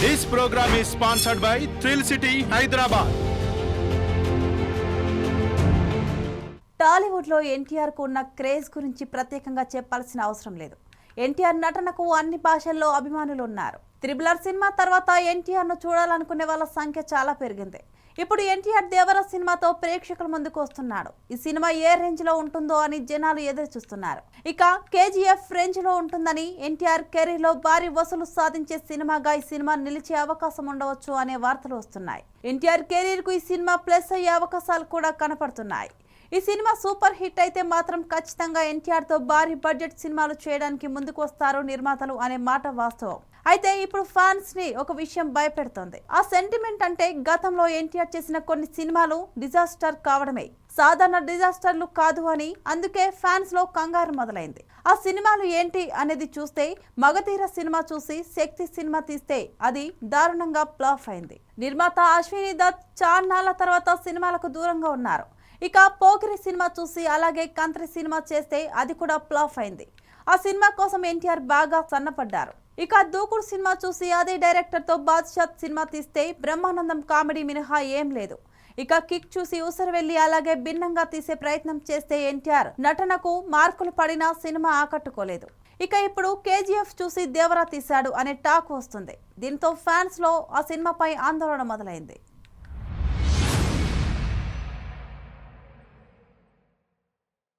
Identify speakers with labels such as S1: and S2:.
S1: This program is sponsored by thrill
S2: city Hyderabad టాలీవుడ్లో ఎన్టీఆర్కు ఉన్న క్రేజ్ గురించి ప్రత్యేకంగా చెప్పాల్సిన అవసరం లేదు. ఎన్టీఆర్ నటనకు అన్ని భాషల్లో అభిమానులు ఉన్నారు. త్రిబులర్ సినిమా తర్వాత ఎన్టీఆర్ను చూడాలనుకునే వాళ్ళ సంఖ్య చాలా పెరిగింది. ఇప్పుడు ఎన్టీఆర్ దేవర సినిమాతో ప్రేక్షకుల ముందుకు వస్తున్నాడు. ఈ సినిమా ఏ రేంజ్లో ఉంటుందో అని జనాలు ఎదురు చూస్తున్నారు ఇక కేజీఎఫ్ రేంజ్లో ఉంటుందని ఎన్టీఆర్ కెరీర్లో భారీ వసూలు సాధించే సినిమాగా ఈ సినిమా నిలిచే అవకాశం ఉండవచ్చు అనే వార్తలు వస్తున్నాయి. ఎన్టీఆర్ కెరీర్కు ఈ సినిమా ప్లస్ అయ్యే అవకాశాలు కూడా కనపడుతున్నాయి. ఈ సినిమా సూపర్ హిట్ అయితే మాత్రం ఖచ్చితంగా ఎన్టీఆర్తో భారీ బడ్జెట్ సినిమాలు చేయడానికి ముందుకు వస్తారు నిర్మాతలు అనే మాట వాస్తవం. అయితే ఇప్పుడు ఫ్యాన్స్ని ఒక విషయం భయపెడుతోంది. ఆ సెంటిమెంట్ అంటే గతంలో ఎన్టీఆర్ చేసిన కొన్ని సినిమాలు డిజాస్టర్ కావడమే. సాధారణ డిజాస్టర్లు కాదు అని అందుకే ఫ్యాన్స్లో కంగారు మొదలైంది. ఆ సినిమాలు ఏంటి అనేది చూస్తే మగధీర సినిమా చూసి శక్తి సినిమా తీస్తే అది దారుణంగా ఫ్లాప్ అయింది. నిర్మాత అశ్విని దత్ చాన్నాళ్ళ తర్వాత సినిమాలకు దూరంగా ఉన్నారు. ఇక పోకిరి సినిమా చూసి అలాగే కంత్రి సినిమా చేస్తే అది కూడా ఫ్లాప్ అయింది. ఆ సినిమా కోసం ఎన్టీఆర్ బాగా సన్నపడ్డారు. ఇక దూకుడు సినిమా చూసి అదే డైరెక్టర్తో బాద్షాత్ సినిమా తీస్తే బ్రహ్మానందం కామెడీ మినహా ఏం లేదు. ఇక కిక్ చూసి ఉసరు వెళ్ళి అలాగే భిన్నంగా తీసే ప్రయత్నం చేస్తే ఎన్టీఆర్ నటనకు మార్కులు పడినా సినిమా ఆకట్టుకోలేదు. ఇక ఇప్పుడు కేజీఎఫ్ చూసి దేవరా తీశాడు అనే టాక్ వస్తుంది. దీంతో ఫ్యాన్స్లో ఆ సినిమాపై ఆందోళన మొదలైంది.